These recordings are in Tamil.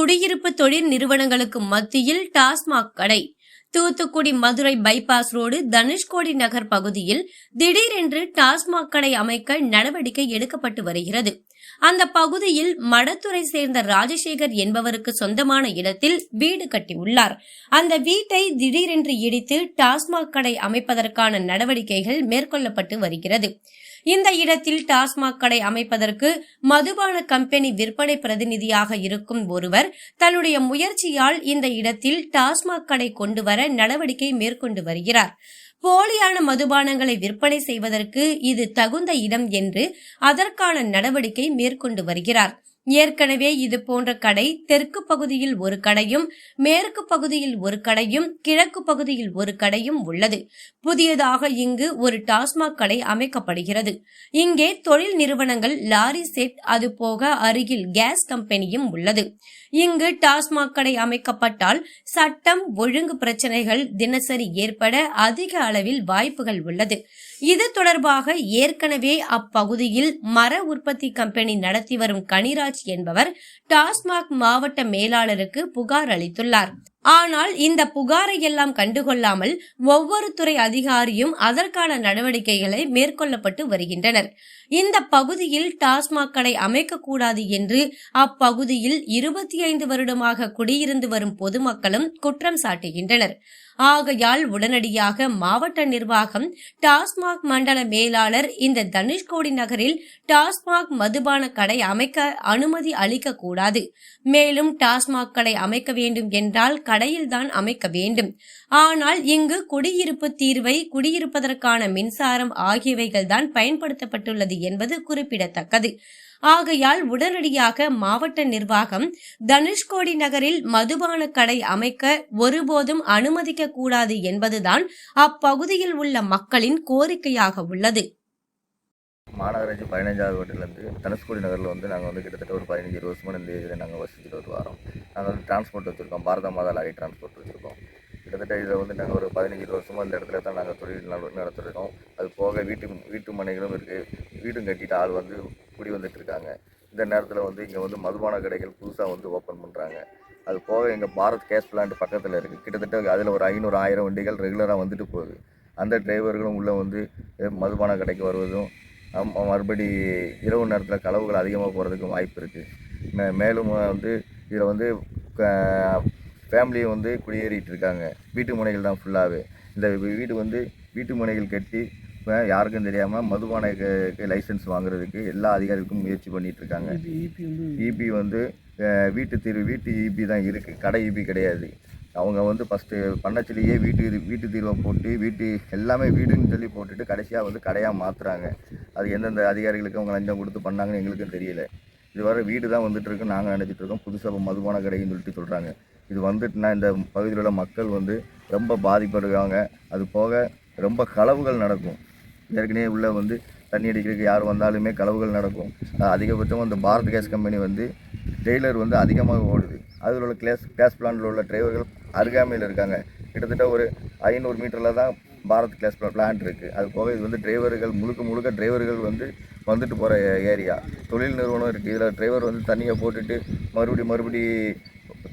குடியிருப்பு தொழில் நிறுவனங்களுக்கு மத்தியில் டாஸ்மாக் கடை. தூத்துக்குடி மதுரை பைபாஸ் ரோடு தனுஷ்கோடி நகர் பகுதியில் திடீரென்று டாஸ்மாக் கடை அமைக்க நடவடிக்கை எடுக்கப்பட்டு வருகிறது. அந்த பகுதியில் மடத்துறை சேர்ந்த ராஜசேகர் என்பவருக்கு சொந்தமான இடத்தில் வீடு கட்டியுள்ளார். அந்த வீட்டை திடீரென்று இடித்து டாஸ்மாக் கடை அமைப்பதற்கான நடவடிக்கைகள் மேற்கொள்ளப்பட்டு வருகிறது. இந்த இடத்தில் டாஸ்மாக் கடை அமைப்பதற்கு மதுபான கம்பெனி விற்பனை பிரதிநிதியாக இருக்கும் ஒருவர் தன்னுடைய முயற்சியால் இந்த இடத்தில் டாஸ்மாக் கடை கொண்டு வர நடவடிக்கை மேற்கொண்டு வருகிறார். போலியான மதுபானங்களை விற்பனை செய்வதற்கு இது தகுந்த இடம் என்று அதற்கான நடவடிக்கை மேற்கொண்டு வருகிறார். ஏற்கனவே இது போன்ற கடை தெற்கு பகுதியில் ஒரு கடையும் மேற்கு பகுதியில் ஒரு கடையும் கிழக்கு பகுதியில் ஒரு கடையும் உள்ளது. புதியதாக இங்கு ஒரு டாஸ்மாக் கடை அமைக்கப்படுகிறது. இங்கே தொழில் நிறுவனங்கள் லாரி செட் அது போக அருகில் கேஸ் கம்பெனியும் உள்ளது. இங்கு டாஸ்மாக் கடை அமைக்கப்பட்டால் சட்டம் ஒழுங்கு பிரச்சனைகள் தினசரி ஏற்பட அதிக அளவில் வாய்ப்புகள் உள்ளது. இது தொடர்பாக ஏற்கனவே அப்பகுதியில் மர உற்பத்தி கம்பெனி நடத்தி வரும் கனிராஜ் என்பவர் டாஸ்மாக் மாவட்ட மேலாளருக்கு புகார் அளித்துள்ளார். ஆனால் இந்த புகாரை எல்லாம் கண்டுகொள்ளாமல் ஒவ்வொரு துறை அதிகாரியும் அதற்கான நடவடிக்கைகளை மேற்கொள்ளப்பட்டு வருகின்றனர். இந்த பகுதியில் டாஸ்மாக் கடை அமைக்கக்கூடாது என்று அப்பகுதியில் இருபத்தி ஐந்து வருடமாக குடியிருந்து வரும் பொதுமக்களும் குற்றம் சாட்டுகின்றனர். ஆகையால் உடனடியாக மாவட்ட நிர்வாகம் டாஸ்மாக் மண்டல மேலாளர் இந்த தனுஷ்கோடி நகரில் டாஸ்மாக் மதுபான கடை அமைக்க அனுமதி அளிக்கக்கூடாது மேலும் டாஸ்மாக் கடை அமைக்க வேண்டும் என்றால் கடையில்தான் அமைக்க வேண்டும். ஆனால் இங்கு குடியிருப்பு தீர்வை குடியிருப்பதற்கான மின்சாரம் ஆகியவைகள் தான் பயன்படுத்தப்பட்டுள்ளது என்பது குறிப்பிடத்தக்கது. ஆகையால் உடனடியாக மாவட்ட நிர்வாகம் தனுஷ்கோடி நகரில் மதுபான கடை அமைக்க ஒருபோதும் அனுமதிக்க கூடாது என்பதுதான் அப்பகுதியில் உள்ள மக்களின் கோரிக்கையாக உள்ளது. மாநகராட்சி பதினஞ்சாவது வார்டிலேருந்து தனுஷ்கோடி நகரில் வந்து நாங்கள் வந்து கிட்டத்தட்ட ஒரு பதினஞ்சு இருபது வருஷமாக இந்த ஏரியில் நாங்கள் வசிச்சுட்டு ஒரு வாரம். நாங்கள் வந்து டிரான்ஸ்போர்ட் வச்சுருக்கோம். பாரத மாதா லாரி டிரான்ஸ்போர்ட் வச்சுருக்கோம். கிட்டத்தட்ட இதில் வந்து நாங்கள் ஒரு பதினஞ்சு இருபது வருஷமாக இந்த இடத்துல தான் நாங்கள் தொழில் நடத்திருக்கோம். அது போக வீட்டு வீட்டு மனைகளும் இருக்குது வீடும் கட்டிட்டு ஆள் வந்து குடி வந்துட்டு இருக்காங்க. இந்த நேரத்தில் வந்து இங்கே வந்து மதுபான கடைகள் புதுசாக வந்து ஓப்பன் பண்ணுறாங்க அது போக எங்கள் பாரத் கேஸ் பிளான்ட் பக்கத்தில் இருக்குது கிட்டத்தட்ட அதில் ஒரு ஐநூறு ஆயிரம் வண்டிகள் ரெகுலராக வந்துட்டு போகுது. அந்த டிரைவர்களும் உள்ளே வந்து மதுபான கடைக்கு வருவதும் மறுபடி இரவு நேரத்தில் களவுகள் அதிகமாக போகிறதுக்கு வாய்ப்பு இருக்குது மேலும் வந்து இதில் வந்து ஃபேமிலியை வந்து குடியேறிட்டு இருக்காங்க. வீட்டு முனைகள் தான் ஃபுல்லாகவே இந்த வீடு வந்து வீட்டு முனைகள் கட்டி இப்போ யாருக்கும் தெரியாமல் மதுபான லைசன்ஸ் வாங்குறதுக்கு எல்லா அதிகாரிகளுக்கும் முயற்சி பண்ணிட்டு இருக்காங்க. இபி வந்து வீட்டு தீர்வு வீட்டு இபி தான் இருக்குது கடை இபி கிடையாது. அவங்க வந்து ஃபஸ்ட்டு பண்ணச்சிலேயே வீட்டு இது- வீட்டு தீர்வை போட்டு வீட்டு எல்லாமே வீடுன்னு சொல்லி போட்டுட்டு கடைசியாக வந்து கடையாக மாற்றுறாங்க அது எந்தெந்த அதிகாரிகளுக்கு அவங்க லஞ்சம் கொடுத்து பண்ணாங்கன்னு எங்களுக்கும் தெரியல. இதுவரை வீடு தான் வந்துட்டு இருக்கு நாங்கள் நினச்சிட்டு இருக்கோம். புதுசாக மதுபான கடைன்னு சொல்லிட்டு சொல்கிறாங்க இது வந்துட்டுனா இந்த பகுதியில் உள்ள மக்கள் வந்து ரொம்ப பாதிப்படுவாங்க. அது போக ரொம்ப களவுகள் நடக்கும். ஏற்கனவே உள்ள வந்து தண்ணி அடிக்கிறதுக்கு யார் வந்தாலுமே களவுகள் நடக்கும். அதிகபட்சம் அந்த பாரத் கேஸ் கம்பெனி வந்து டெய்லர் வந்து அதிகமாக ஓடுது. அதில் உள்ள கிளாஸ் கேஸ் பிளானில் உள்ள டிரைவர்கள் அருகாமையில் இருக்காங்க. கிட்டத்தட்ட ஒரு ஐநூறு மீட்டரில் தான் பாரத் கேஸ் பிளான்ட் இருக்குது அது போக இது வந்து டிரைவர்கள் முழுக்க முழுக்க டிரைவர்கள் வந்து வந்துட்டு போகிற ஏரியா தொழில் நிறுவனம் இருக்குது இதில் டிரைவர் வந்து தண்ணியை போட்டுட்டு மறுபடி மறுபடி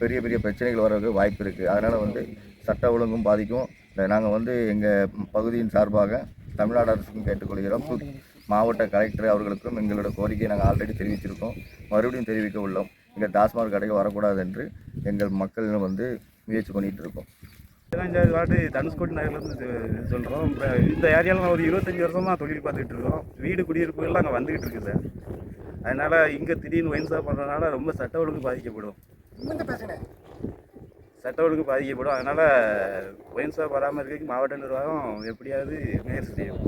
பெரிய பெரிய பிரச்சனைகள் வர்றதுக்கு வாய்ப்பு இருக்குது அதனால் வந்து சட்ட ஒழுங்கும் பாதிக்கும். நாங்கள் வந்து எங்கள் பகுதியின் சார்பாக தமிழ்நாடு அரசுக்கும் கேட்டுக்கொள்கிறோம். மாவட்ட கலெக்டர் அவர்களுக்கும் எங்களோட கோரிக்கையை நாங்கள் ஆல்ரெடி தெரிவிச்சிருக்கோம். மறுபடியும் தெரிவிக்க உள்ளோம். இங்கே டாஸ்மாக் கடைக்கு வரக்கூடாது என்று எங்கள் மக்கள் வந்து முயற்சி பண்ணிகிட்டு இருக்கோம். பதினஞ்சாவது வார்டு தனுஷ்கோடி நகர்லேருந்து சொல்கிறோம் இப்போ இந்த ஏரியாவில் ஒரு இருபத்தஞ்சி வருஷமாக தொழில் பார்த்துக்கிட்டு இருக்கோம். வீடு குடியிருப்புகள்லாம் அங்கே வந்துக்கிட்டு இருக்குது சார். அதனால் இங்கே திடீர்னு ஒயின்ஸாக பண்ணுறதுனால ரொம்ப சட்ட ஒழுங்கு பாதிக்கப்படும். சட்ட ஒழுங்கு பாதிக்கப்படும். அதனால் ஒயின்ஸாக பராமரிக்கிறதுக்கு மாவட்ட நிர்வாகம் எப்படியாவது முயற்சி செய்யும்